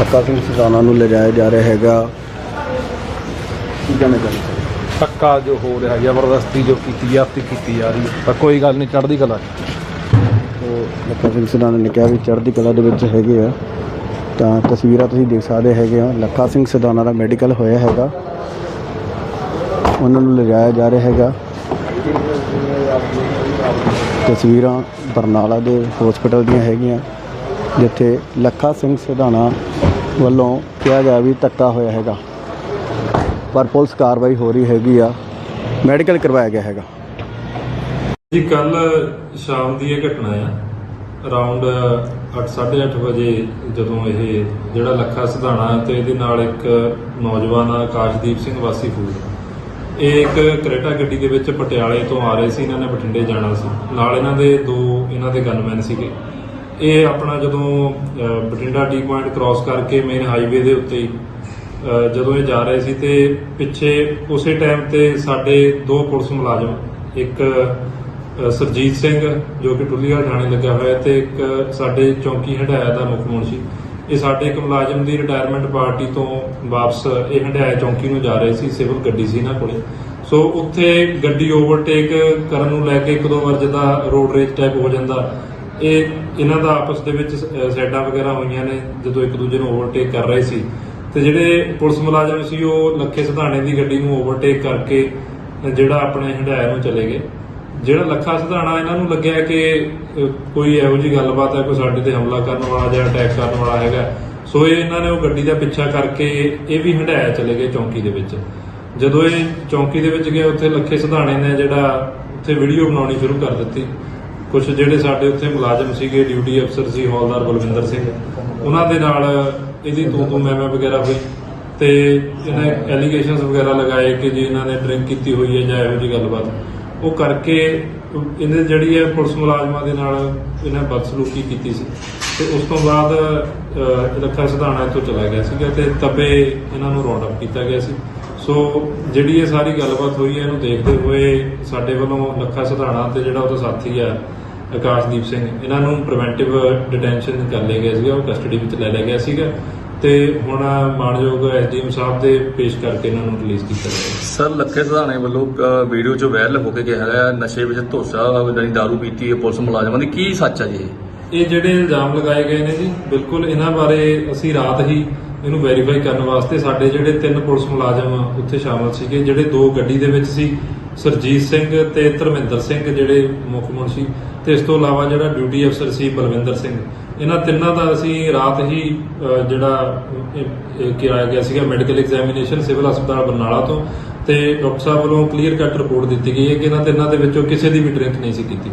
ਲੱਖਾ ਸਿੰਘ ਸਿਧਾਣਾ ਨੂੰ ਲਿਜਾਇਆ ਜਾ ਰਿਹਾ ਹੈਗਾ। ਕੀ ਕਹਿਣਾ ਚਾਹੁੰਦੇ ਧੱਕਾ ਜੋ ਹੋ ਰਿਹਾ ਜ਼ਬਰਦਸਤੀ ਜੋ ਕੀਤੀ ਜਾਤੀ ਕੀਤੀ ਜਾ ਰਹੀ ਹੈ। ਪਰ ਕੋਈ ਗੱਲ ਨਹੀਂ ਚੜ੍ਹਦੀ ਕਲਾ। ਉਹ ਲੱਖਾ ਸਿੰਘ ਸਿਧਾਣਾ ਨੇ ਕਿਹਾ ਵੀ ਚੜ੍ਹਦੀ ਕਲਾ ਦੇ ਵਿੱਚ ਹੈਗੇ ਆ। ਤਾਂ ਤਸਵੀਰਾਂ ਤੁਸੀਂ ਦੇਖ ਸਕਦੇ ਹੈਗੇ ਆ। ਲੱਖਾ ਸਿੰਘ ਸਿਧਾਣਾ ਦਾ ਮੈਡੀਕਲ ਹੋਇਆ ਹੈਗਾ। ਉਹਨਾਂ ਨੂੰ ਲਿਜਾਇਆ ਜਾ ਰਿਹਾ ਹੈਗਾ। ਤਸਵੀਰਾਂ ਬਰਨਾਲਾ ਦੇ ਹਸਪੀਟਲ ਦੀਆਂ ਹੈਗੀਆਂ। ਜਿੱਥੇ ਲੱਖਾ ਸਿੰਘ ਸਿਧਾਣਾ ਵੱਲੋਂ ਕਿਹਾ ਗਿਆ ਵੀ ਧੱਕਾ ਹੋਇਆ ਹੈਗਾ। ਪਰ ਪੁਲਿਸ ਕਾਰਵਾਈ ਹੋ ਰਹੀ ਹੈਗੀ ਆ। ਮੈਡੀਕਲ ਕਰਵਾਇਆ ਗਿਆ ਹੈਗਾ। ਜੀ ਕੱਲ ਸ਼ਾਮ ਦੀ ਇਹ ਘਟਨਾ ਆ। ਅਰਾਊਂਡ 8:30 ਵਜੇ ਜਦੋਂ ਇਹ ਜਿਹੜਾ ਲੱਖਾ ਸਿਧਾਣਾ ਤੇ ਇਹਦੇ ਨਾਲ ਇੱਕ ਨੌਜਵਾਨ ਆਕਾਸ਼ਦੀਪ ਸਿੰਘ ਵਾਸੀ ਫੂਲ ਇਹ ਇੱਕ ਕਰੇਟਾ ਗੱਡੀ ਦੇ ਵਿੱਚ ਪਟਿਆਲੇ ਤੋਂ ਆ ਰਹੇ ਸੀ। ਇਹਨਾਂ ਨੇ ਬਠਿੰਡੇ ਜਾਣਾ ਸੀ। ਨਾਲ ਇਹਨਾਂ ਦੇ ਦੋ ਇਹਨਾਂ ਦੇ ਗਨਮੈਨ ਸੀਗੇ। ਇਹ ਆਪਣਾ ਜਦੋਂ ਅਹ, ਬਠਿੰਡਾ ਟੀ ਪੁਆਇੰਟ ਕ੍ਰਾਸ ਕਰਕੇ ਮੇਨ ਹਾਈਵੇ ਦੇ ਉੱਤੇ ਜਦੋਂ ਇਹ ਜਾ ਰਹੇ ਸੀ ਤੇ ਪਿੱਛੇ ਉਸੇ ਟਾਈਮ ਤੇ ਸਾਡੇ ਦੋ ਪੁਲਿਸ ਮੁਲਾਜ਼ਮ ਇੱਕ ਅਹ, ਸਰਜੀਤ ਸਿੰਘ ਜੋ ਕਿ ਟੁੱਲੀਵਾਲ ਥਾਣੇ ਲੱਗਾ ਹੋਇਆ ਤੇ ਇੱਕ ਸਾਡੇ ਚੌਂਕੀ ਹੰਡਾਇਆ ਦਾ ਮੁੱਖ ਮੁਨਸ਼ੀ ਇਹ ਸਾਡੇ ਇੱਕ ਮੁਲਾਜ਼ਮ ਦੀ ਰਿਟਾਇਰਮੈਂਟ ਪਾਰਟੀ ਤੋਂ ਵਾਪਸ ਇਹ ਹੰਡਾਇਆ ਚੌਂਕੀ ਨੂੰ ਜਾ ਰਹੇ ਸੀ ਸਿਵਲ ਗੱਡੀ ਸੀ ਇਹਨਾਂ ਕੋਲੇ। ਸੋ ਉੱਥੇ ਗੱਡੀ ਓਵਰਟੇਕ ਕਰਨ ਨੂੰ ਲੈ ਕੇ ਇੱਕ ਦੋ ਵਾਰ ਜਿੱਦਾਂ ਰੋਡ ਰੇਜ ਟਾਈਪ ਹੋ ਜਾਂਦਾ ਇਹ ਇਹਨਾਂ ਦਾ ਆਪਸ ਦੇ ਵਿੱਚ ਸੈਡਾਂ ਵਗੈਰਾ ਹੋਈਆਂ ਨੇ, ਜਦੋਂ ਇੱਕ ਦੂਜੇ ਨੂੰ ਓਵਰਟੇਕ ਕਰ ਰਹੇ ਸੀ। ਤੇ ਜਿਹੜੇ ਪੁਲਿਸ ਮੁਲਾਜ਼ਮ ਸੀ, ਉਹ ਲੱਖੇ ਸਿਧਾਣੇ ਦੀ ਗੱਡੀ ਨੂੰ ਓਵਰਟੇਕ ਕਰਕੇ, ਜਿਹੜਾ ਆਪਣੇ ਹੰਡਾਇਆ ਨੂੰ ਚਲੇ ਗਏ। ਜਿਹੜਾ ਲੱਖਾ ਸਿਧਾਣਾ ਇਹਨਾਂ ਨੂੰ ਲੱਗਿਆ ਕਿ ਕੋਈ ਇਹੋ ਜੀ ਗੱਲਬਾਤ ਹੈ, ਕੋਈ ਸਾਡੇ ਤੇ ਹਮਲਾ ਕਰਨ ਵਾਲਾ ਜਾਂ ਅਟੈਕ ਕਰਨ ਵਾਲਾ ਹੈਗਾ। ਸੋ ਇਹ ਇਹਨਾਂ ਨੇ ਉਹ ਗੱਡੀ ਦਾ ਪਿੱਛਾ ਕਰਕੇ ਇਹ ਵੀ ਹੰਡਾਇਆ ਚਲੇ ਗਏ ਚੌਂਕੀ ਦੇ ਵਿੱਚ। ਜਦੋਂ ਇਹ ਚੌਂਕੀ ਦੇ ਵਿੱਚ ਗਏ, ਉੱਥੇ ਲੱਖੇ ਸਿਧਾਣੇ ਨੇ ਜਿਹੜਾ ਉੱਥੇ ਵੀਡੀਓ ਬਣਾਉਣੀ ਸ਼ੁਰੂ ਕਰ ਦਿੱਤੀ। ਕੁਝ ਜਿਹੜੇ ਸਾਡੇ ਉੱਥੇ ਮੁਲਾਜ਼ਮ ਸੀਗੇ, ਡਿਊਟੀ ਅਫਸਰ ਸੀ, ਹੌਲਦਾਰ ਬਲਵਿੰਦਰ ਸਿੰਘ, ਉਹਨਾਂ ਦੇ ਨਾਲ ਇਹਦੀ ਤੂੰ ਤੂੰ ਮੈਂ ਮੈਂ ਵਗੈਰਾ ਹੋਈ ਤੇ ਇਹਨਾਂ ਐਲੀਗੇਸ਼ਨਸ ਵਗੈਰਾ ਲਗਾਏ ਕਿ ਜੀ ਇਹਨਾਂ ਨੇ ਡਰਿੰਕ ਕੀਤੀ ਹੋਈ ਹੈ ਜਾਂ ਇਹੋ ਜਿਹੀ ਗੱਲਬਾਤ। ਉਹ ਕਰਕੇ ਇਹਨੇ ਜਿਹੜੀ ਹੈ ਪੁਲਿਸ ਮੁਲਾਜ਼ਮਾਂ ਦੇ ਨਾਲ ਇਹਨਾਂ ਬਦਸਲੂਕੀ ਕੀਤੀ ਸੀ। ਤੇ ਉਸ ਤੋਂ ਬਾਅਦ ਰੱਖਾ ਲੱਖਾ ਸਿਧਾਣਾ ਇੱਥੋਂ ਚਲਾ ਗਿਆ ਸੀਗਾ ਤੇ ਤਬੇ ਇਹਨਾਂ ਨੂੰ ਰੌਂਡ ਅਪ ਕੀਤਾ ਗਿਆ ਸੀ। ਸੋ ਜਿਹੜੀ ਇਹ ਸਾਰੀ ਗੱਲਬਾਤ ਹੋਈ ਹੈ, ਇਹਨੂੰ ਦੇਖਦੇ ਹੋਏ ਸਾਡੇ ਵੱਲੋਂ ਲੱਖਾ ਸਿਧਾਣਾ ਤੇ ਜਿਹੜਾ ਉਹਦਾ ਸਾਥੀ ਆ ਆਕਾਸ਼ਦੀਪ ਸਿੰਘ ਇਹਨਾਂ ਨੂੰ ਪ੍ਰੀਵੈਂਟਿਵ ਡਿਟੈਂਸ਼ਨ ਕਰ ਲਿਆ ਗਿਆ ਸੀਗਾ ਉਹ ਕਸਟਡੀ ਵਿੱਚ ਲੈ ਲਿਆ ਗਿਆ ਸੀਗਾ ਤੇ ਹੁਣ ਮਾਨਯੋਗ ਐਸਡੀਐਮ ਸਾਹਿਬ ਦੇ ਪੇਸ਼ ਕਰਕੇ ਇਹਨਾਂ ਨੂੰ ਰਿਲੀਜ਼ ਕੀਤਾ ਜਾਏਗਾ ਸਰ ਲੱਖੇ ਸਧਾਣੇ ਵੱਲੋਂ ਵੀਡੀਓ 'ਚ ਵਾਇਰਲ ਹੋ ਕੇ ਕਿਹਾ ਗਿਆ ਨਸ਼ੇ ਵਿੱਚ ਧੋਸਾ ਜਾਨੀ ਦਾਰੂ ਪੀਤੀ ਹੈ ਪੁਲਿਸ ਮੁਲਾਜ਼ਮਾਂ ਦੀ ਕੀ ਸੱਚ ਹੈ ਜੀ? ਇਹ ਜਿਹੜੇ ਇਲਜ਼ਾਮ ਲਗਾਏ ਗਏ ਨੇ ਜੀ ਬਿਲਕੁਲ ਇਹਨਾਂ ਬਾਰੇ ਅਸੀਂ ਰਾਤ ਹੀ ਇਹਨੂੰ ਵੈਰੀਫਾਈ ਕਰਨ ਵਾਸਤੇ ਸਾਡੇ ਜਿਹੜੇ ਤਿੰਨ ਪੁਲਿਸ ਮੁਲਾਜ਼ਮ ਉੱਥੇ ਸ਼ਾਮਲ ਸੀਗੇ ਜਿਹੜੇ ਦੋ ਗੱਡੀ ਦੇ ਵਿੱਚ ਸੀ ਸਰਜੀਤ ਸਿੰਘ ਤੇ ਧਰਮਿੰਦਰ ਸਿੰਘ ਜਿਹੜੇ ਮੁੱਖ ਮੁਨਸ਼ੀ, ਤੇ ਇਸ ਤੋਂ ਇਲਾਵਾ ਜਿਹੜਾ ਡਿਊਟੀ ਅਫਸਰ ਸੀ ਬਲਵਿੰਦਰ ਸਿੰਘ। ਇਹਨਾਂ ਤਿੰਨਾਂ ਦਾ ਅਸੀਂ ਰਾਤ ਹੀ ਜਿਹੜਾ, ਇਹ- ਕਿਹਾ ਗਿਆ ਸੀਗਾ ਮੈਡੀਕਲ ਐਗਜ਼ਾਮੀਨੇਸ਼ਨ ਸਿਵਲ ਹਸਪਤਾਲ ਬਰਨਾਲਾ ਤੋਂ, ਤੇ ਡਾਕਟਰ ਸਾਹਿਬ ਵੱਲੋਂ ਕਲੀਅਰ ਕੱਟ ਰਿਪੋਰਟ ਦਿੱਤੀ ਗਈ ਹੈ ਕਿ ਇਹਨਾਂ ਤਿੰਨਾਂ ਦੇ ਵਿੱਚੋਂ ਕਿਸੇ ਦੀ ਵੀ ਡਰਿੰਕ ਨਹੀਂ ਸੀ ਕੀਤੀ।